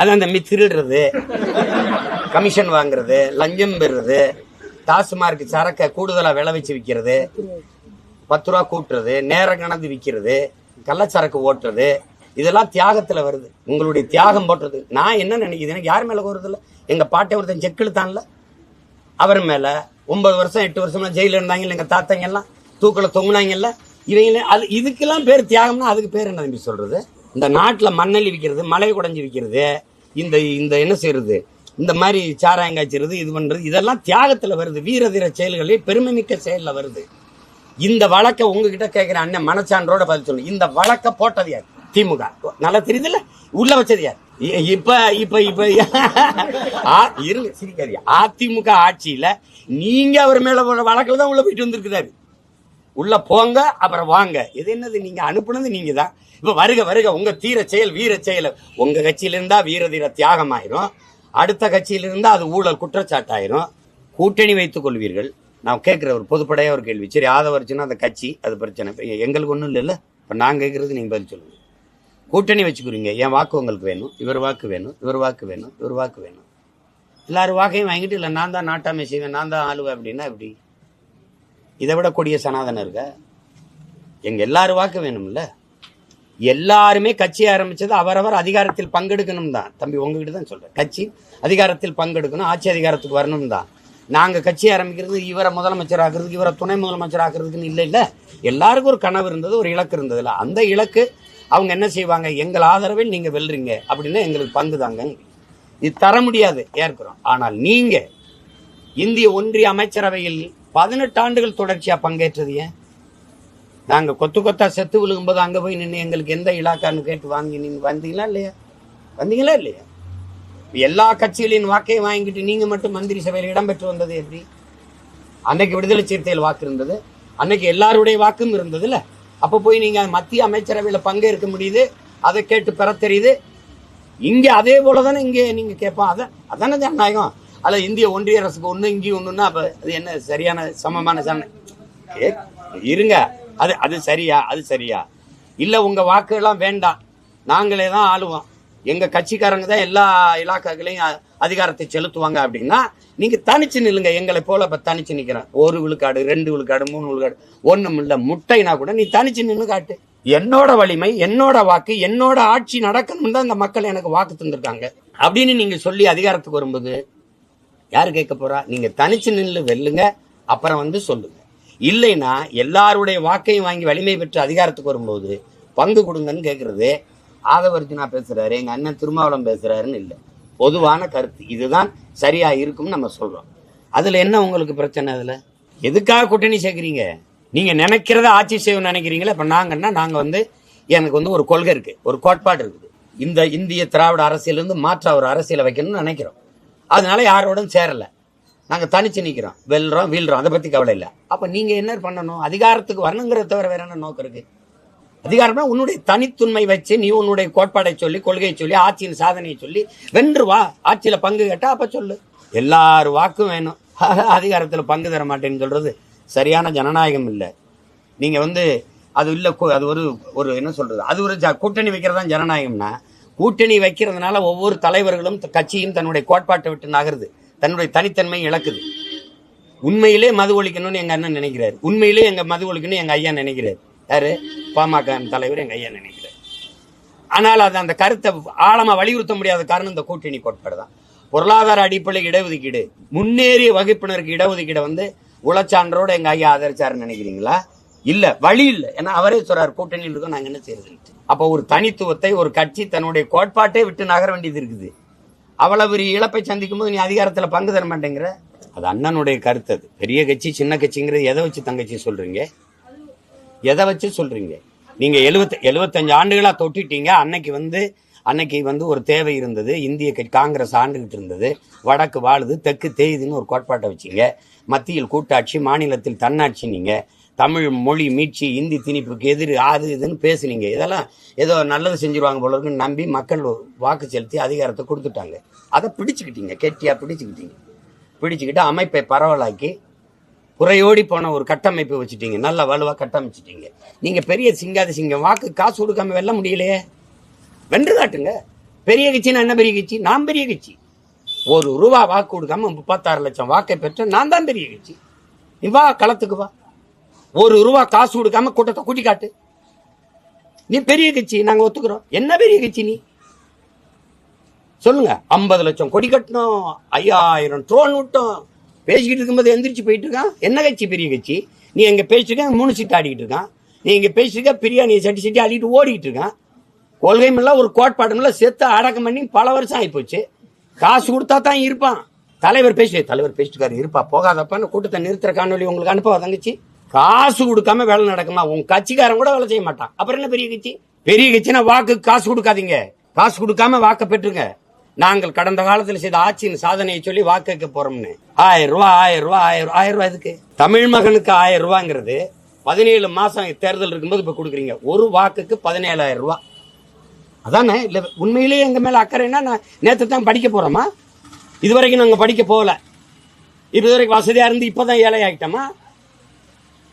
அதான் அந்த திருடுறது கமிஷன் வாங்குறது லஞ்சம் பெறுறது டாஸ்மார்க் சரக்கை கூடுதலாக விளை வச்சு விற்கிறது பத்து ரூபா கூட்டுறது நேரம் கணந்து விற்கிறது கள்ளச்சரக்கு ஓட்டுறது இதெல்லாம் தியாகத்தில் வருது. உங்களுடைய தியாகம் போட்டுறது. நான் என்ன நினைக்கிது எனக்கு யார் மேலே கோருது எங்கள் எங்க பாட்டை ஒருத்தன் செக் இழுத்தான்ல. அவர் மேலே ஒன்பது வருஷம் எட்டு வருஷம்லாம் ஜெயிலில் இருந்தாங்கல்ல எங்கள் தாத்தங்க தூக்கில் தொங்குனாங்கல்ல இவங்க அது இதுக்கெல்லாம் பேர் தியாகம்னா அதுக்கு பேர் என்ன தம்பி சொல்கிறது இந்த நாட்டில் மண்ணெல்லி விற்கிறது மலை குடைஞ்சு விற்கிறது இந்த இந்த என்ன செய்யறது? இந்த மாதிரி சாராயம் காய்ச்சிறது இது பண்றது இதெல்லாம் தியாகத்துல வருது. வீரதீர செயல்களில் பெருமை மிக்க செயல்ல வருது. இந்த வழக்கை உங்ககிட்ட கேட்கிற அண்ணன் மனச்சான்றோட பதில் சொல்லு. இந்த வழக்க போட்டது யார்? திமுக. நல்லா தெரியுதுல்ல? உள்ள வச்சது யார்? இ- இப்ப இப்ப இப்ப ஆ- இருங்க சிரிக்காதீங்க. அதிமுக ஆட்சியில நீங்க அவர் மேல போன வழக்கில் தான் உள்ள போயிட்டு வந்திருக்கிறாரு. உள்ள போங்க அப்புறம் வாங்க. இது என்னது? நீங்க அனுப்புனது நீங்க தான் இப்ப வருக வருக உங்க தீர செயல் வீர செயல். உங்க கட்சியில இருந்தா வீர தீர தியாகம் ஆயிரும் அடுத்த கட்சியில இருந்தா அது ஊழல் குற்றச்சாட்டாயிரும். கூட்டணி வைத்துக் கொள்வீர்கள். நான் கேட்கிற ஒரு பொதுப்படையாக ஒரு கேள்வி. சரி ஆதவரிச்சுன்னா அந்த கட்சி அது பிரச்சனை. எங்களுக்கு ஒன்றும் இல்லைல்ல. இப்போ நான் கேட்கறது நீங்கள் பதில் சொல்லுங்க. கூட்டணி வச்சுக்கிறீங்க. என் வாக்கு உங்களுக்கு வேணும். இவர் வாக்கு வேணும். இவர் வாக்கு வேணும். இவர் வாக்கு வேணும். எல்லாரும் வாக்கையும் வாங்கிட்டு இல்லை நான் தான் நாட்டாமை செய்வேன். நான் தான் ஆளுவேன். அப்படின்னா எப்படி? இதை விட கொடிய சனாதனம் இருக்க? எங்கள் எல்லாரும் வாக்கு வேணும்ல. எல்லாருமே கட்சி ஆரம்பிச்சது அவரவர் அதிகாரத்தில் பங்கெடுக்கணும் தான் தம்பி உங்ககிட்ட தான் சொல்கிறேன் கட்சி அதிகாரத்தில் பங்கெடுக்கணும் ஆட்சி அதிகாரத்துக்கு வரணும் தான் நாங்கள் கட்சி ஆரம்பிக்கிறது இவரை முதலமைச்சர் ஆக்குறதுக்கு இவரை துணை முதலமைச்சர் ஆக்குறதுக்குன்னு இல்லை இல்லை. எல்லாருக்கும் ஒரு கனவு இருந்தது ஒரு இலக்கு இருந்ததுல அந்த இலக்கு அவங்க என்ன செய்வாங்க? எங்கள் ஆதரவில் நீங்கள் வெல்றீங்க அப்படின்னா எங்களுக்கு பங்கு தாங்க. இது தர முடியாது ஏற்கிறோம். ஆனால் நீங்கள் இந்திய ஒன்றிய அமைச்சரவையில் பதினெட்டு ஆண்டுகள் தொடர்ச்சியாக பங்கேற்றது ஏன்? நாங்கள் கொத்து கொத்தா செத்து விழுகும்போது அங்கே போய் நின்று எங்களுக்கு எந்த இலாக்கான்னு கேட்டு வாங்கி நின்று வந்தீங்களா இல்லையா? வந்தீங்களா இல்லையா? எல்லா கட்சிகளின் வாக்கையும் வாங்கிட்டு நீங்கள் மட்டும் மந்திரி சபையில் இடம்பெற்று வந்தது எப்படி? அன்னைக்கு விடுதலை சிறுத்தைகள் வாக்கு இருந்தது. அன்னைக்கு எல்லாருடைய வாக்கும் இருந்ததுல அப்போ போய் நீங்கள் மத்திய அமைச்சரவையில் பங்கேற்க முடியுது. அதை கேட்டு பெற தெரியுது இங்கே அதே போலதானே இங்கே நீங்கள் கேட்போம் அதான் அதானே ஜனநாயகம். அல்ல இந்திய ஒன்றிய அரசுக்கு ஒன்று இங்கேயும் ஒன்றுன்னா அப்போ அது என்ன சரியான சமமான ஜன ஏ, இருங்க. அது அது சரியா அது சரியா. இல்லை உங்கள் வாக்கு எல்லாம் வேண்டாம். நாங்களே தான் ஆளுவோம். எங்கள் கட்சிக்காரங்க தான் எல்லா இலாக்காக்களையும் அதிகாரத்தை செலுத்துவாங்க அப்படின்னா நீங்கள் தனிச்சு நில்லுங்க. எங்களை போல இப்போ தனிச்சு நிற்கிறேன் ஒரு விழுக்காடு ரெண்டு விழுக்காடு மூணு விழுக்காடு. ஒன்றும் இல்லை முட்டைனா கூட நீ தனிச்சு நின்று காட்டு. என்னோட வலிமை என்னோட வாக்கு என்னோட ஆட்சி நடக்கணும்னு தான் இந்த மக்கள் எனக்கு வாக்கு தந்திருக்காங்க. அப்படின்னு நீங்கள் சொல்லி அதிகாரத்துக்கு வரும்போது யார் கேட்க போறா? நீங்கள் தனிச்சு நின்று வெல்லுங்க. அப்புறம் வந்து சொல்லுங்க. இல்லைன்னா எல்லாருடைய வாக்கையும் வாங்கி வலிமை பெற்று அதிகாரத்துக்கு வரும்போது பங்கு கொடுங்கன்னு கேட்குறது ஆதவர்ஜுனா பேசுகிறாரு எங்கள் அண்ணன் திருமாவளம் பேசுகிறாருன்னு இல்லை. பொதுவான கருத்து. இதுதான் சரியாக இருக்கும்னு நம்ம சொல்கிறோம் அதில் என்ன உங்களுக்கு பிரச்சனை அதில்? எதுக்காக கூட்டணி சேர்க்குறீங்க? நீங்கள் நினைக்கிறத ஆட்சி செய்யணும்னு நினைக்கிறீங்களா? இப்போ நாங்கன்னா நாங்கள் வந்து எனக்கு வந்து ஒரு கொள்கை இருக்குது ஒரு கோட்பாடு இருக்குது. இந்த இந்திய திராவிட அரசியலேருந்து மாற்ற ஒரு அரசியலை வைக்கணும்னு நினைக்கிறோம். அதனால யாரோடும் சேரலை. நாங்கள் தனிச்சு நிற்கிறோம் வெல்றோம் வீழ்றோம். அதை பற்றி கவலை இல்லை. அப்போ நீங்கள் என்ன பண்ணணும்? அதிகாரத்துக்கு வரணுங்கிறத தவிர வேற என்ன நோக்கம் இருக்கு? அதிகாரம்னா உன்னுடைய தனித்துண்மை வச்சு நீ உன்னுடைய கோட்பாடை சொல்லி கொள்கையை சொல்லி ஆட்சியின் சாதனையை சொல்லி வென்று வா. ஆட்சியில் பங்கு கேட்டால் அப்போ சொல்லு. எல்லார் வாக்கும் வேணும். அதிகாரத்தில் பங்கு தர மாட்டேன்னு சொல்கிறது சரியான ஜனநாயகம் இல்லை. நீங்கள் வந்து அது இல்லை அது ஒரு ஒரு என்ன சொல்கிறது அது ஒரு ஜ- கூட்டணி வைக்கிறதா ஜனநாயகம்னா கூட்டணி வைக்கிறதுனால ஒவ்வொரு தலைவர்களும் கட்சியும் தன்னுடைய கோட்பாட்டை விட்டு நகருது. தன்னுடைய தனித்தன்மை இழக்குது. உண்மையிலே மது ஒழிக்கணும்னு எங்கள் அண்ணன் நினைக்கிறார். உண்மையிலே எங்கள் மது ஒழிக்கணும்னு எங்கள் ஐயா நினைக்கிறாரு. யாரு? பாமக தலைவர் எங்கள் ஐயா நினைக்கிறார். ஆனால் அது அந்த கருத்தை ஆழமாக வலியுறுத்த முடியாத காரணம் இந்த கூட்டணி கோட்பாடு தான். பொருளாதார அடிப்படை இடஒதுக்கீடு முன்னேறிய வகுப்பினருக்கு இடஒதுக்கீடை வந்து உளச்சான்றோடு எங்கள் ஐயா ஆதரிச்சாருன்னு நினைக்கிறீங்களா? இல்லை வழி இல்லை. ஏன்னா அவரே சொல்கிறார் கூட்டணியில் இருக்கோம் நாங்கள் என்ன செய்யறது அப்போ ஒரு தனித்துவத்தை ஒரு கட்சி தன்னுடைய கோட்பாட்டே விட்டு நகர வேண்டியது இருக்குது. அவ்வளவு பெரிய இழப்பை சந்திக்கும் போது நீ அதிகாரத்தில் பங்கு தர மாட்டேங்கிற? அது அண்ணனுடைய கருத்து அது. பெரிய கட்சி சின்ன கட்சிங்கிறது எதை வச்சு தங்கச்சி சொல்றீங்க? எதை வச்சு சொல்றீங்க? நீங்க எழுபத்த எழுபத்தஞ்சு ஆண்டுகளாக தொட்டிட்டீங்க. அன்னைக்கு வந்து அன்னைக்கு வந்து ஒரு தேவை இருந்தது. இந்திய காங்கிரஸ் ஆண்டுகிட்டு இருந்தது. வடக்கு வாழுது தெற்கு தேயுதுன்னு ஒரு கோட்பாட்டை வச்சீங்க. மத்தியில் கூட்டாட்சி மாநிலத்தில் தன்னாட்சி நீங்கள் தமிழ் மொழி மீட்சி இந்தி திணிப்புக்கு எதிர் அது இதுன்னு பேசுனீங்க. இதெல்லாம் ஏதோ நல்லது செஞ்சுருவாங்க போல இருக்குன்னு நம்பி மக்கள் வாக்கு செலுத்தி அதிகாரத்தை கொடுத்துட்டாங்க. அதை பிடிச்சுக்கிட்டீங்க கெட்டியாக பிடிச்சுக்கிட்டீங்க. பிடிச்சுக்கிட்டு அமைப்பை பரவலாக்கி குறையோடி போன ஒரு கட்டமைப்பு வச்சுட்டீங்க. நல்ல வலுவாக கட்டமைச்சிட்டீங்க. நீங்கள் பெரிய சிங்காதி சிங்கம் வாக்கு காசு கொடுக்காம வெல்ல முடியலையே. வென்று காட்டுங்க. பெரிய கட்சின்னா என்ன பெரிய கட்சி? நான் பெரிய கட்சி. ஒரு ரூபா வாக்கு கொடுக்காம முப்பத்தாறு லட்சம் வாக்கை பெற்ற நான் தான் பெரிய கட்சி. நீ வா களத்துக்கு வா. ஒரு ரூபா காசு கொடுக்காம கூட்டத்தை கூட்டி காட்டு. நீ பெரிய கட்சி நாங்க ஒத்துக்கிறோம். என்ன பெரிய கட்சி நீ? சொல்லுங்க. ஐம்பது லட்சம் கொடி கட்டணும் ஐயாயிரம் ட்ரோன் விட்டோம். பேசிக்கிட்டு இருக்கும்போது எந்திரிச்சு போயிட்டு இருக்கான். என்ன கட்சி பெரிய கட்சி? நீ எங்க பேசிட்டு மூணு சீட்டு ஆடிக்கிட்டு இருக்கான். நீ இங்கே பேசிட்டு பிரியாணி சட்டி சட்டி ஆடிட்டு ஓடிக்கிட்டு இருக்கான். கொள்கையும் இல்லை ஒரு கோட்பாடும் இல்லை செத்து அடக்கம் பண்ணி பல வருஷம் ஆகிப்போச்சு காசு கொடுத்தா தான் இருப்பான். தலைவர் பேசி தலைவர் பேசிட்டுக்காரு இருப்பா போகாதப்பான்னு கூட்டத்தை நிறுத்துற காணொலி உங்களுக்கு அனுப்பவா தங்கச்சி? காசு கொடுக்காம வேலை நடக்குமா? உன் கட்சிக்காரன் கூட வேலை செய்ய மாட்டான். அப்புறம் என்ன பெரிய கட்சி? பெரிய கட்சினா வாக்கு காசு கொடுக்காதீங்க. காசு கொடுக்காம வாக்க பெற்றுங்க. நாங்கள் கடந்த காலத்தில் செய்த ஆட்சியின் சாதனையை சொல்லி வாக்கு கேட்க போறோம்னு. ஆயிரம் ரூபாய் ஆயிரம் ரூபாய் ஆயிரம் ஆயிரம் ரூபாய் எதுக்கு? தமிழ் மகனுக்கு ஆயிரம் ரூபாங்கிறது பதினேழு மாசம் தேர்தல் இருக்கும்போது இப்ப கொடுக்குறீங்க. ஒரு வாக்குக்கு பதினேழாயிரம் ரூபாய் அதானே? இல்ல உண்மையிலேயே எங்க மேல அக்கறைன்னா நான் நேத்து தான் படிக்க போறோமா? இதுவரைக்கும் நாங்க படிக்க போகல. இதுவரைக்கும் வசதியா இருந்து இப்பதான் ஏழை ஆகிட்டோமா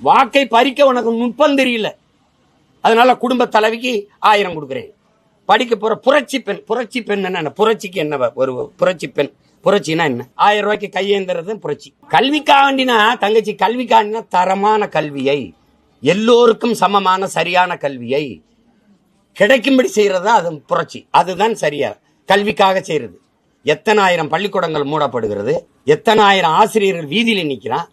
வாக்கை பறிக்க உனக்கு நுட்பம் தெரியல. அதனால குடும்ப தலைவிக்கு ஆயிரம் கொடுக்குறேன். படிக்க போற புரட்சி பெண் புரட்சி பெண் என்ன? புரட்சிக்கு என்ன ஒரு புரட்சி பெண்? புரட்சினா என்ன? ஆயிரம் ரூபாய்க்கு கையேந்திரது புரட்சி. கல்விக்காண்டினா தங்கச்சி கல்விக்காண்டினா தரமான கல்வியை எல்லோருக்கும் சமமான சரியான கல்வியை கிடைக்கும்படி செய்யறது அது புரட்சி. அதுதான் சரியா. கல்விக்காக செய்யறது. எத்தனை ஆயிரம் பள்ளிக்கூடங்கள் மூடப்படுகிறது எத்தனை ஆயிரம் ஆசிரியர்கள் வீதியில் நிற்கிறான்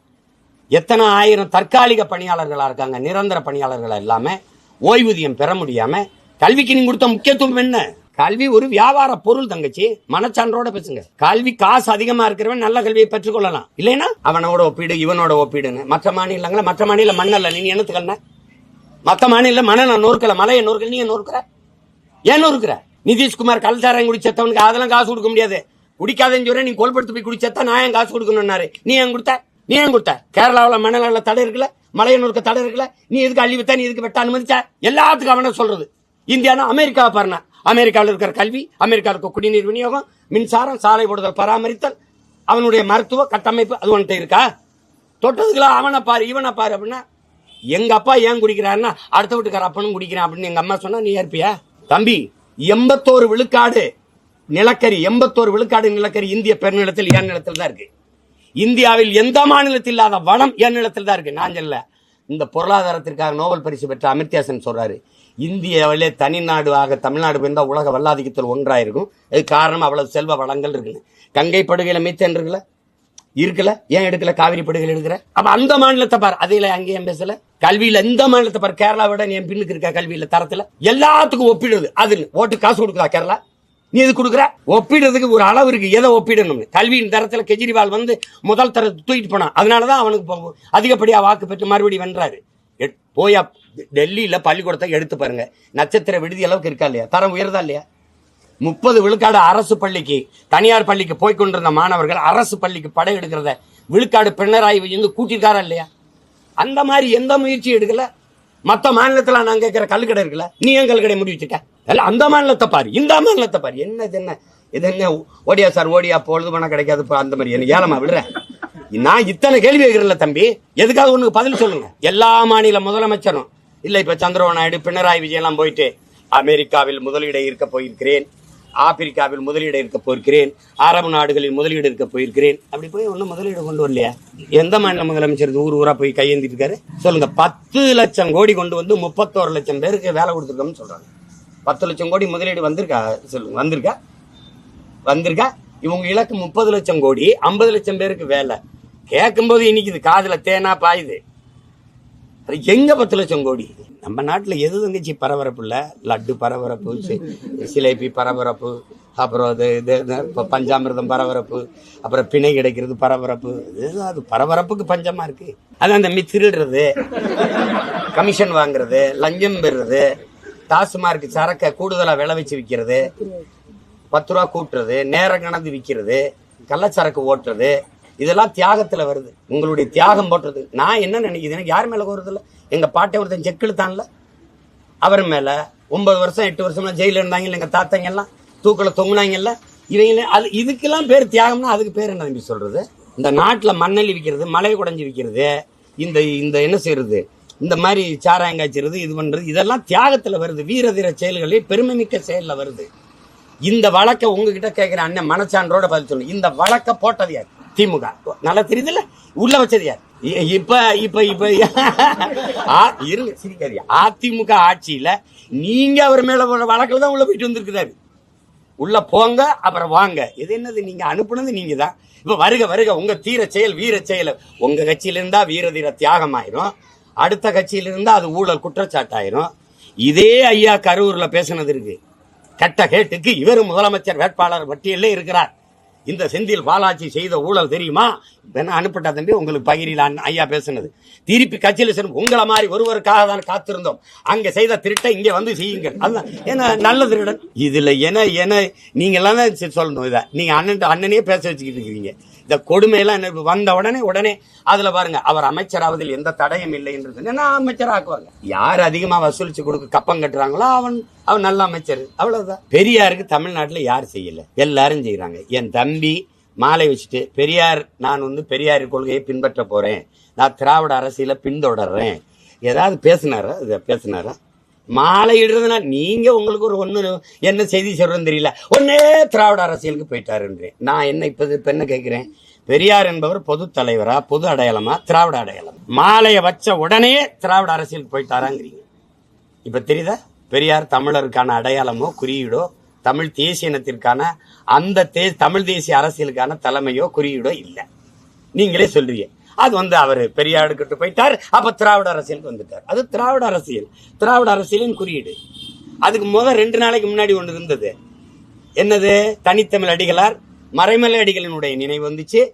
எத்தனை ஆயிரம் தற்காலிக பணியாளர்களாக இருக்காங்க நிரந்தர பணியாளர்களாக இல்லாமல் ஓய்வூதியம் பெற முடியாமல் கல்விக்கு நீங்க கொடுத்த முக்கியத்துவம் என்ன? கல்வி ஒரு வியாபார பொருள் தங்கச்சி மனச்சான்றோட பேசுங்க. கல்வி காசு அதிகமா இருக்கிறவன் நல்ல கல்வியை பெற்றுக்கொள்ளலாம் இல்லைன்னா அவனோட ஒப்பீடு இவனோட ஒப்பீடுன்னு. மற்ற மாநிலங்கள மற்ற மாநில மண்ணல்ல நீ என்னத்துக்கல்ன மற்ற மாநில மணலை நான் நொறுக்கல மலையை நொறுக்கல நீ ஏன் நொறுக்கிற? ஏன் நொறுக்கிற? நிதிஷ்குமார் கல்சாரம் குடிச்சத்தவனுக்கு அதெல்லாம் காசு கொடுக்க முடியாது. குடிக்காதன்னு சொல்ற நீ கொல்படுத்து போய் குடிச்சத்தா நான் ஏன் காசு கொடுக்கணும்னாரு. நீ ஏன் கொடுத்த? நீ ஏன் கொடுத்த? கேரளாவில் மணல தடை இருக்குல்ல? மலையனூருக்கு தடை இருக்குல்ல? நீ எதுக்கு அள்ளி வித்தா நீ எதுக்கு வெட்ட அனுமதிச்ச? எல்லாத்துக்கும் அவனை சொல்றது. இந்தியானா அமெரிக்காவை பாருனா அமெரிக்காவில் இருக்கிற கல்வி அமெரிக்காவில் இருக்க குடிநீர் விநியோகம் மின்சாரம் சாலை போடுதல் பராமரித்தல் அவனுடைய மருத்துவ கட்டமைப்பு அது உன்கிட்ட இருக்கா? தொட்டதுக்கெல்லாம் அவனை பாரு இவனை பாரு அப்படின்னா எங்க அப்பா ஏன் குடிக்கிறாருன்னா அடுத்த வீட்டுக்கார அப்பனும் குடிக்கிறான் அப்படின்னு எங்க அம்மா சொன்னா நீ ஏற்பியா? தம்பி எண்பத்தோரு விழுக்காடு நிலக்கரி எண்பத்தோரு விழுக்காடு நிலக்கரி இந்திய பெருநிலத்தில் ஏன் நிலத்தில் தான் இருக்கு? இந்தியாவில் எந்த மாநிலத்தில் இல்லாத வளம் என் நிலத்தில் தான் இருக்கு. நான் சொல்ல இந்த பொருளாதாரத்திற்காக நோபல் பரிசு பெற்ற அமிர்தியாசன் சொல்றாரு இந்தியாவிலே தனிநாடு ஆக தமிழ்நாடு போயிருந்தால் உலக வல்லாதிக்கத்தில் ஒன்றாயிருக்கும் அது காரணம் அவ்வளவு செல்வ வளங்கள் இருக்குன்னு கங்கை படுகையில் மீத்தேன் இருக்குல்ல? இருக்கல ஏன் எடுக்கல? காவிரி படுகையில் எடுக்கிற? அப்ப அந்த மாநிலத்தை பார். அதில் அங்கேயும் பேசல? கல்வியில இந்த மாநிலத்தை பார்? கேரளா விட நீ என் பின்னுக்கு இருக்கா கல்வியில தரத்துல? எல்லாத்துக்கும் ஒப்பிடுது. அது ஓட்டு காசு கொடுக்குதா கேரளா? நீ எது கொடுக்குற? ஒப்பிடுறதுக்கு ஒரு அளவு இருக்கு. எதை ஒப்பிடணும் கல்வியின் தரத்துல கெஜ்ரிவால் வந்து முதல் தரத்தை தூக்கிட்டு போனான். அதனாலதான் அவனுக்கு இப்போ அதிகப்படியா வாக்கு பெற்று மறுபடியும் வென்றாரு. எட்- போயா டெல்லியில பள்ளிக்கூடத்தை எடுத்து பாருங்க. நட்சத்திர விடுதி அளவுக்கு இருக்கா இல்லையா? தரம் உயர்தா இல்லையா? முப்பது விழுக்காடு அரசு பள்ளிக்கு தனியார் பள்ளிக்கு போய் கொண்டிருந்த மாணவர்கள் அரசு பள்ளிக்கு படை எடுக்கிறத விழுக்காடு பினராயி வந்து கூட்டிருக்காரா இல்லையா? அந்த மாதிரி எந்த முயற்சியும் எடுக்கல. மற்ற மாநிலத்தில் நான் கேட்குற கல்லுக்கடை இருக்குல்ல? நீ ஏன் கல்லுக்கடை முடி எல்லாம் அந்த மாநிலத்தை பாரு. இந்த மாநிலத்தை பாரு. என்ன இது என்ன? இது என்ன? ஓடியா சார் ஓடியா பொழுது பணம் கிடைக்காது அந்த மாதிரி. என்ன ஏலமா விடுற. நான் இத்தனை கேள்வி கேட்கிறேன்ல தம்பி. எதுக்காக உனக்கு பதில் சொல்லுங்க. எல்லா மாநில முதலமைச்சரும். இல்ல இப்ப சந்திரபாபு நாயுடு பினராயி விஜய் எல்லாம் போயிட்டு அமெரிக்காவில் முதலீடை இருக்க போயிருக்கிறேன். ஆப்பிரிக்காவில் முதலீடு இருக்க போயிருக்கிறேன். அரபு நாடுகளில் முதலீடு இருக்க போயிருக்கிறேன். அப்படி போய் ஒன்றும் முதலீடு கொண்டு வரலையா? எந்த மாநில முதலமைச்சர் ஊர் ஊரா போய் கையேந்திருக்காரு இருக்காரு? சொல்லுங்க. பத்து லட்சம் கோடி கொண்டு வந்து முப்பத்தோரு லட்சம் பேருக்கு வேலை கொடுத்துருக்கோம்னு சொல்றாங்க. பத்து லட்சம் கோடி முதலீடு வந்திருக்கா? சொல்லுங்க வந்திருக்கா? வந்திருக்கா? இவங்க இலக்கு முப்பது லட்சம் கோடி ஐம்பது லட்சம் பேருக்கு வேலை. கேட்கும்போது இன்னைக்கு காதில் தேனா பாயுது. அது எங்க பத்து லட்சம் கோடி? நம்ம நாட்டில் எது தங்கச்சி பரபரப்பு இல்லை லட்டு பரபரப்பு சிலேபி பரபரப்பு அப்புறம் அது இது இப்போ பஞ்சாமிரதம் பரபரப்பு அப்புறம் பிணை கிடைக்கிறது பரபரப்பு. இது அது பரபரப்புக்கு பஞ்சமா இருக்கு. அது அந்த மி திருடுறது கமிஷன் வாங்குறது லஞ்சம் பெறுறது டாஸ்மார்க் சரக்கை கூடுதலாக விளை வச்சு விற்கிறது பத்து ரூபா கூட்டுறது நேரம் கணந்து விற்கிறது கள்ளச்சரக்கு ஓட்டுறது இதெல்லாம் தியாகத்தில் வருது. உங்களுடைய தியாகம் போட்டுறது. நான் என்ன நினைக்கிறேன்? எனக்கு யார் மேலே கோருது எங்கள் பாட்டை ஒருத்தன் செக் இழுத்தான்ல. அவர் மேலே ஒன்பது வருஷம் எட்டு வருஷம்லாம் ஜெயிலில் இருந்தாங்கல்ல இல்லை எங்கள் எல்லாம் தூக்கில் தொங்குனாங்கல்ல. இவங்க அது இதுக்கெல்லாம் பேர் தியாகம்னா அதுக்கு பேர் என்ன தம்பி சொல்கிறது இந்த நாட்டில் மண்ணெல்லி விற்கிறது மலை குடைஞ்சு விற்கிறது இந்த இந்த என்ன செய்யறது? இந்த மாதிரி சாராயம் காய்ச்சிறது இது பண்றது இதெல்லாம் தியாகத்துல வருது. வீர தீர செயல்களில் பெருமை மிக்க செயல்ல வருது. இந்த வழக்கை உங்ககிட்ட கேட்குற அண்ணன் மனச்சான்றோட பதில் சொல்லு. இந்த வழக்கை போட்டது யார்? திமுக. நல்லா தெரியுதுல்ல? உள்ள வச்சது யார்? இப்ப இப்ப இப்ப இருங்க சிரிக்காது அதிமுக ஆட்சியில நீங்க அவர் மேல போற வழக்குல தான் உள்ள போயிட்டு வந்திருக்குதாரு உள்ள போங்க அப்புறம் வாங்க. இது என்னது? நீங்க அனுப்புனது நீங்க தான். இப்ப வருக வருக உங்க தீர செயல் வீர செயல். உங்க கட்சியில இருந்தா வீர தீர தியாகம் ஆயிரும் அடுத்த கட்சியில் இருந்தால் அது ஊழல் குற்றச்சாட்டாயிரும். இதே ஐயா கரூரில் பேசுனது இருக்கு. கட்ட கேட்டுக்கு இவர் முதலமைச்சர் வேட்பாளர் பட்டியலே இருக்கிறார். இந்த செந்தில் பாலாஜி செய்த ஊழல் தெரியுமா? என்ன அனுப்பிட்டா தம்பி உங்களுக்கு பகிரில் அண்ணன் ஐயா பேசுனது. திருப்பி கட்சியில் செல்லும் உங்களை மாதிரி ஒருவருக்காக தான் காத்திருந்தோம். அங்கே செய்த திருட்டை இங்கே வந்து செய்யுங்கள். அதுதான் ஏன்னா நல்ல திருடன். இதில் என என நீங்க தான் சரி சொல்லணும் இதை. நீங்கள் அண்ணன் அண்ணனே பேச வச்சுக்கிட்டு இருக்கிறீங்க. இந்த கொடுமையெல்லாம் என்ன வந்த உடனே உடனே அதுல பாருங்க அவர் அமைச்சராவதில் எந்த தடையும் இல்லை என்று சொன்னா அமைச்சராக்குவாங்க? யார் அதிகமா வசூலிச்சு கொடுக்க கப்பம் கட்டுறாங்களோ அவன் அவன் நல்ல அமைச்சர். அவ்வளவுதான். பெரியாருக்கு தமிழ்நாட்டுல யார் செய்யல? எல்லாரும் செய்யறாங்க என் தம்பி மாலை வச்சுட்டு பெரியார் நான் வந்து பெரியார் கொள்கையை பின்பற்ற போறேன். நான் திராவிட அரசியல பின்தொடர்றேன். ஏதாவது பேசினாரா? இதை பேசினாரா? மாலை இடுறதுனா நீங்க உங்களுக்கு ஒரு ஒண்ணு என்ன செய்தி சொல்றதுன்னு தெரியல. ஒன்னே திராவிட அரசியலுக்கு போயிட்டாருன்றேன் நான் என்ன இப்ப இப்ப என்ன கேட்கிறேன் பெரியார் என்பவர் பொது தலைவரா பொது அடையாளமா திராவிட அடையாளம். மாலையை வச்ச உடனே திராவிட அரசியலுக்கு போயிட்டாராங்கிறீங்க. இப்ப தெரியுதா? பெரியார் தமிழருக்கான அடையாளமோ குறியீடோ தமிழ் தேசிய இனத்திற்கான அந்த தே தமிழ் தேசிய அரசியலுக்கான தலைமையோ குறியீடோ இல்லை. நீங்களே சொல்றீங்க. அது வந்து அவர் பெரியாருக்கிட்ட போயிட்டார். அப்போ திராவிட அரசியலுக்கு வந்துட்டார். அது திராவிட அரசியல். திராவிட அரசியலின் குறியீடு. அதுக்கு முதல் ரெண்டு நாளைக்கு முன்னாடி ஒன்று இருந்தது. என்னது? தனித்தமிழ் அடிகளார் மறைமலை அடிகளினுடைய நினைவு வந்துச்சு.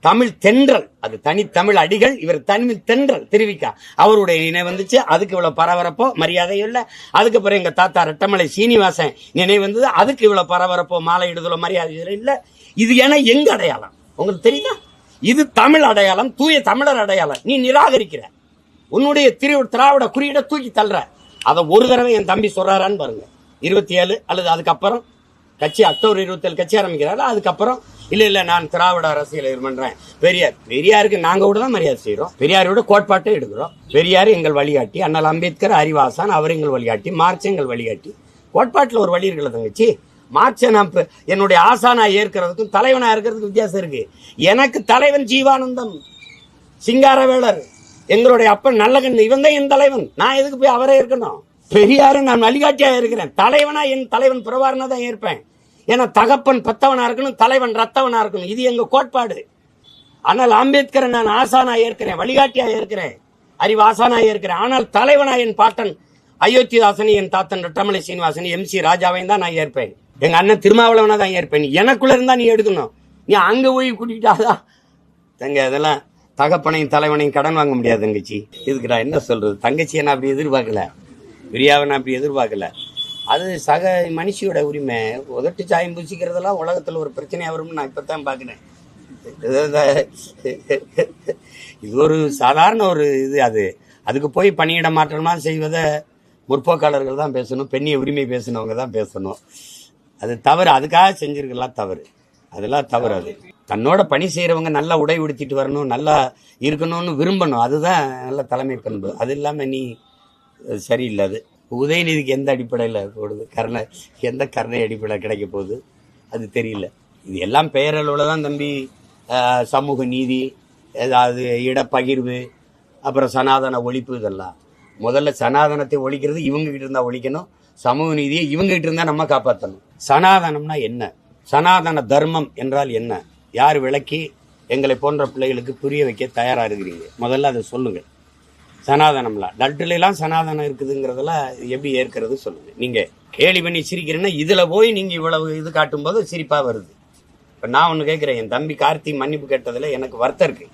தமிழ் தென்றல் அது தனித்தமிழ் அடிகள் இவர் தமிழ் தென்றல் திருவிக்கா. அவருடைய நினைவு வந்துச்சு. அதுக்கு இவ்வளவு பரபரப்போ மரியாதை இல்லை. அதுக்கப்புறம் எங்கள் எங்க தாத்தா ரெட்டமலை சீனிவாசன் நினைவு வந்தது. அதுக்கு இவ்வளவு பரபரப்போ மாலை இடுதலோ மரியாதை இல்லை. இது ஏன்னா எங்க அடையாளம்? உங்களுக்கு தெரியுதா? இது தமிழ் அடையாளம் தூய தமிழர் அடையாளம். நீ நிராகரிக்கிற. உன்னுடைய திரு திராவிட குறியீடை தூக்கி தள்ளுற. அதை ஒரு தடவை என் தம்பி சொல்றாரான்னு பாருங்க. இருபத்தி ஏழு அல்லது அதுக்கப்புறம் கட்சி அக்டோபர் இருபத்தி ஏழு கட்சி ஆரம்பிக்கிறாரு? அதுக்கப்புறம் இல்ல இல்ல நான் திராவிட அரசியல் இது பண்றேன். பெரியார் பெரியாருக்கு நாங்க கூட தான் மரியாதை செய்யறோம் பெரியாரோட கோட்பாட்டை எடுக்கிறோம். பெரியார் எங்கள் வழிகாட்டி. அண்ணல் அம்பேத்கர் அறிவாசான் அவர் எங்கள் வழிகாட்டி. மார்ச் எங்கள் வழிகாட்டி. கோட்பாட்டில் ஒரு வழி இருக்குல்ல தங்கச்சி? மார்க்சை நான் என்னுடைய ஆசானா ஏற்கிறதுக்கும் தலைவனா இருக்கிறதுக்கும் வித்தியாசம் இருக்கு. எனக்கு தலைவன் ஜீவானந்தம் சிங்காரவேலர் எங்களுடைய அப்பன் நல்லகன் இவன் தான் என் தலைவன். நான் எதுக்கு போய் அவரே இருக்கணும்? பெரியாரு நான் வழிகாட்டியா இருக்கிறேன். தலைவனா என் தலைவன் பிரபாரனா தான் இருப்பேன். ஏன்னா தகப்பன் பத்தவனா இருக்கணும் தலைவன் ரத்தவனா இருக்கணும். இது எங்க கோட்பாடு. ஆனால் அம்பேத்கரை நான் ஆசானா ஏற்கிறேன் வழிகாட்டியா ஏற்கிறேன். அறிவு ஆசானா ஏற்கிறேன். ஆனால் தலைவனா என் பாட்டன் அயோத்திதாசனி என் தாத்தன் ரட்டமலை சீனிவாசனி எம் சி ராஜாவையும் தான் நான் ஏற்பேன். எங்க அண்ணன் திருமாவளவனா தான் ஏற்பேன். எனக்குள்ள இருந்தா நீ எடுக்கணும். நீ அங்க போய் கூட்டிக்கிட்டாதான். தங்க அதெல்லாம் தகப்பனையும் தலைவனையும் கடன் வாங்க முடியாது தங்கச்சி. இதுக்கு நான் என்ன சொல்றது? தங்கச்சியை நான் அப்படி எதிர்பார்க்கல. பிரியாவை நான் அப்படி எதிர்பார்க்கல. அது சக மனுஷியோட உரிமை. உதட்டு சாயம் பூசிக்கிறதெல்லாம் உலகத்தில் ஒரு பிரச்சனையாக வரும்னு நான் இப்போ தான் பார்க்குறேன். இது ஒரு சாதாரண ஒரு இது அது. அதுக்கு போய் பணியிட மாற்றமா செய்வதை முற்போக்காளர்கள் தான் பேசணும். பெண்ணிய உரிமை பேசினவங்க தான் பேசணும். அது தவறு. அதுக்காக செஞ்சிருக்கலாம் தவறு. அதெல்லாம் தவறு அது. தன்னோட பணி செய்கிறவங்க நல்லா உடை உடுத்திட்டு வரணும் நல்லா இருக்கணும்னு விரும்பணும். அதுதான் நல்ல தலைமை பண்பு. அது இல்லாமல் நீ சரியில்லை அது உதயநிதிக்கு எந்த அடிப்படையில் போடுது? கருணை எந்த கருணை அடிப்படை கிடைக்க போகுது? அது தெரியல. இது எல்லாம் பெயரளவில் தான் தம்பி சமூக நீதி ஏதாவது இடப்பகிர்வு அப்புறம் சனாதன ஒழிப்பு இதெல்லாம். முதல்ல சனாதனத்தை ஒழிக்கிறது இவங்ககிட்ட இருந்தால் ஒழிக்கணும். சமூக நீதியை இவங்க கிட்ட இருந்தா நம்ம காப்பாற்றணும் சனாதனம்னா என்ன? சனாதன தர்மம் என்றால் என்ன? யார் விளக்கி எங்களை போன்ற பிள்ளைகளுக்கு புரிய வைக்க தயாராக இருக்கிறீங்க? முதல்ல அதை சொல்லுங்கள் சனாதனம்லாம். லட்டுலாம் சனாதனம் இருக்குதுங்கிறதெல்லாம் எப்படி ஏற்கிறது சொல்லுங்க. நீங்கள் கேலி பண்ணி சிரிக்கிறேன்னா இதில் போய் நீங்கள் இவ்வளவு இது காட்டும்போது சிரிப்பாக வருது. இப்போ நான் ஒன்று கேட்குறேன் என் தம்பி கார்த்தி மன்னிப்பு கேட்டதில் எனக்கு வருத்தம் இருக்குது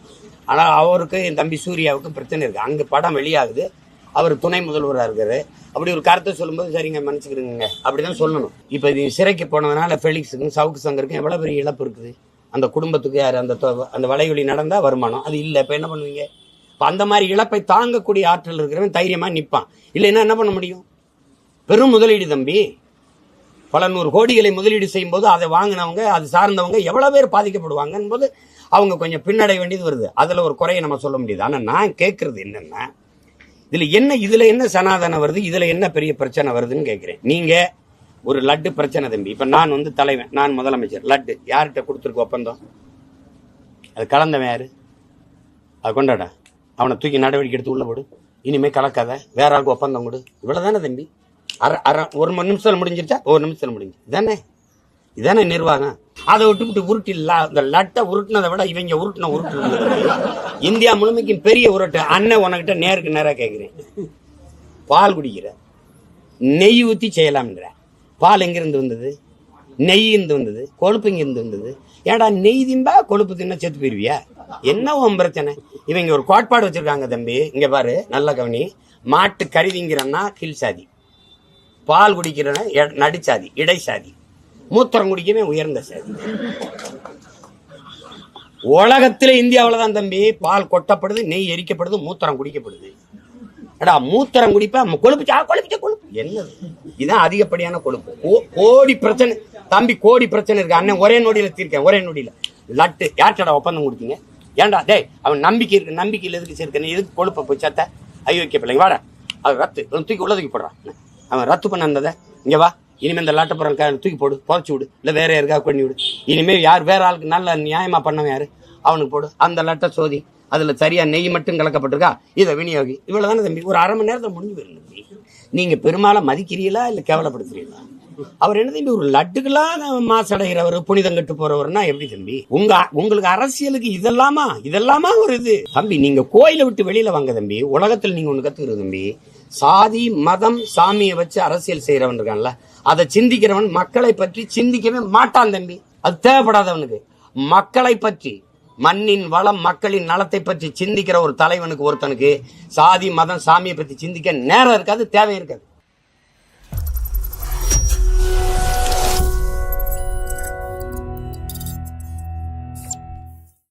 ஆனால் அவருக்கு என் தம்பி சூர்யாவுக்கு பிரச்சனை இருக்குது அங்கே படம் வெளியாகுது. அவர் துணை முதல்வராக இருக்காரு. அப்படி ஒரு கருத்தை சொல்லும்போது சரிங்க மன்னிச்சுக்கிறீங்க அப்படிதான் சொல்லணும். இப்போ இது சிறைக்கு போனதுனால ஃபெலிக்ஸுக்கும் சவுக்கு சங்கருக்கும் எவ்வளோ பெரிய இழப்பு இருக்குது? அந்த குடும்பத்துக்கு யார்? அந்த தொ- அந்த வலைவலி நடந்தால் வருமானம்? அது இல்லை. இப்போ என்ன பண்ணுவீங்க? இப்போ அந்த மாதிரி இழப்பை தாங்கக்கூடிய ஆற்றல் இருக்கிறவன் தைரியமாக நிற்பான் இல்லைன்னா என்ன பண்ண முடியும்? பெரும் முதலீடு தம்பி. பல நூறு கோடிகளை முதலீடு செய்யும் போது அதை வாங்கினவங்க அது சார்ந்தவங்க எவ்வளோ பேர் பாதிக்கப்படுவாங்கன்னு போது அவங்க கொஞ்சம் பின்னடைய வேண்டியது வருது. அதில் ஒரு குறையை நம்ம சொல்ல முடியுது. ஆனால் நான் கேட்குறது என்னென்னா இதுல என்ன இதுல என்ன சனாதனம் வருது இதுல என்ன பெரிய பிரச்சனை வருதுன்னு கேட்கிறேன் நீங்க ஒரு லட்டு பிரச்சனை தம்பி. இப்ப நான் வந்து தலைவன் நான் முதலமைச்சர். லட்டு. யார்கிட்ட கொடுத்துருக்கு ஒப்பந்தம்? அது கலந்தவன் யாரு? அது கொண்டாடா. அவனை தூக்கி நடவடிக்கை எடுத்து உள்ள போடு. இனிமேல் கலக்காத. வேற ஆளுக்கு ஒப்பந்தம் கொடு. இவ்வளோதானே தம்பி? அரை அரை ஒரு மணி நிமிஷத்தில் முடிஞ்சிருச்சா? ஒரு நிமிஷத்தில் முடிஞ்சு. இதானே? இதானே நிர்வாகம்? அதை விட்டுவிட்டு உருட்டி ல- இந்த லட்டை உருட்டினதை விட இவங்க உருட்டின உருட்டு இந்தியா முழுமைக்கும் பெரிய உருட்டு. அண்ணன் உனக்கிட்ட நேருக்கு நேராக கேட்குறேன் பால் குடிக்கிற. நெய் ஊற்றி செய்யலாம்ன்ற. பால் எங்கிருந்து வந்தது? நெய் இருந்து வந்தது. கொழுப்பு இங்கிருந்து வந்தது. ஏன்டா நெய் திம்பா கொழுப்பு தின்னா செத்து போயிருவியா? என்ன உன் பிரச்சனை? இவங்க ஒரு கோட்பாடு வச்சிருக்காங்க தம்பி. இங்க பாரு நல்ல கவனி. மாட்டு கறி திங்கிறன்னா கீழ் சாதி. பால் குடிக்கிறன எ- நடுச்சாதி இடைசாதி மூத்திரம் குடிக்கவே உயர்ந்த சாதி. உலகத்தில் இந்தியாவில் தான் தம்பி பால் கொட்டப்படுது நெய் எரிக்கப்படுது மூத்திரம் குடிக்கப்படுது. ஏடா மூத்திரம் குடிப்பா கொழுப்புச்சா? கொழுப்புச்சா கொழுப்பு. என்னது? இதுதான் அதிகப்படியான கொழுப்பு. கோடி பிரச்சனை. தம்பி கோடி பிரச்சனை இருக்கு. அண்ணன் ஒரே நொடியில தீர்க்கேன் ஒரே நொடியில. லட்டு. யார்ட்டடா ஒப்பந்தம் கொடுத்தீங்க? ஏன்டா? டேய் அவன் நம்பிக்கை இருக்கு நம்பிக்கையில் எதுக்கு சேர்க்கணும்? எதுக்கு கொழுப்பை போய் சேர்த்த? ஐயோக்கிய பிள்ளைங்க வாடா. அவன் ரத்து. தூக்கி உள்ள தூக்கி போடுறான் அவன் ரத்து பண்ண இருந்ததை இங்க வா. இனிமேல் இந்த லாட்டப்புறம் தூக்கி போடு புதைச்சி விடு. இல்லை வேற யாருக்காக பண்ணி விடு. இனிமேல் யார் வேற ஆளுக்கு நல்ல நியாயமா பண்ணவன் யாரு? அவனுக்கு போடு. அந்த லட்டை சோதி அதில் சரியாக நெய் மட்டும் கலக்கப்பட்டிருக்கா? இதை விநியோகி. இவ்வளவுதானே தம்பி? ஒரு அரை மணி நேரத்தில் முடிஞ்சு போயிருந்தது தம்பி. நீங்க பெருமாளை மதிக்கிறீங்களா இல்லை கேவலப்படுத்துறீங்களா அவர் என்ன தம்பி? ஒரு லட்டுக்கெல்லாம் மாசடைகிறவர் புனிதம் கட்டு போறவர்னா எப்படி தம்பி? உங்க உங்களுக்கு அரசியலுக்கு இதெல்லாமா? இதெல்லாமா ஒரு இது? தம்பி நீங்க கோயிலை விட்டு வெளியில வாங்க தம்பி. உலகத்தில் நீங்க ஒண்ணு கத்துக்கிறது தம்பி. சாதி மதம் சாமியை வச்சு அரசியல் செய்யறவன் இருக்கான்ல. அதை சிந்திக்கிறவன் மக்களை பற்றி சிந்திக்கவே மாட்டான் தம்பி. அது தேவைப்படாதவனுக்கு. மக்களை பற்றி மண்ணின் வளம் மக்களின் நலத்தை பற்றி சிந்திக்கிற ஒரு தலைவனுக்கு ஒருத்தனுக்கு சாதி மதம் சாமியை பற்றி சிந்திக்க நேரம் இருக்காது தேவை இருக்காது.